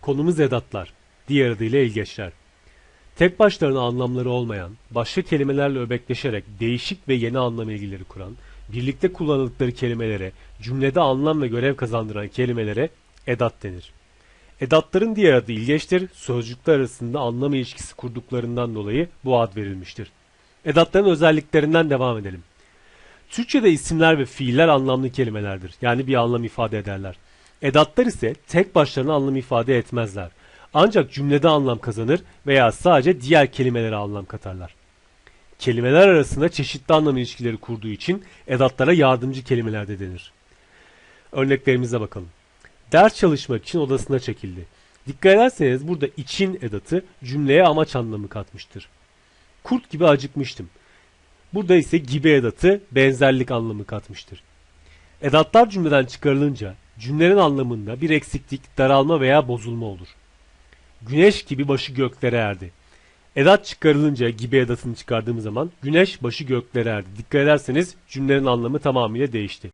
Konumuz edatlar, diğer adıyla ilgeçler. Tek başlarına anlamları olmayan, başka kelimelerle öbekleşerek değişik ve yeni anlam ilgileri kuran, birlikte kullanıldıkları kelimelere, cümlede anlam ve görev kazandıran kelimelere edat denir. Edatların diğer adı ilgeçtir, sözcükler arasında anlam ilişkisi kurduklarından dolayı bu ad verilmiştir. Edatların özelliklerinden devam edelim. Türkçe'de isimler ve fiiller anlamlı kelimelerdir. Yani bir anlam ifade ederler. Edatlar ise tek başlarına anlam ifade etmezler. Ancak cümlede anlam kazanır veya sadece diğer kelimelere anlam katarlar. Kelimeler arasında çeşitli anlam ilişkileri kurduğu için edatlara yardımcı kelimeler de denir. Örneklerimize bakalım. Ders çalışmak için odasına çekildi. Dikkat ederseniz burada için edatı cümleye amaç anlamı katmıştır. Kurt gibi acıkmıştım. Burada ise gibi edatı benzerlik anlamı katmıştır. Edatlar cümleden çıkarılınca cümlenin anlamında bir eksiklik, daralma veya bozulma olur. Güneş gibi başı göklere erdi. Edat çıkarılınca gibi edatını çıkardığımız zaman güneş başı göklere erdi. Dikkat ederseniz cümlenin anlamı tamamıyla değişti.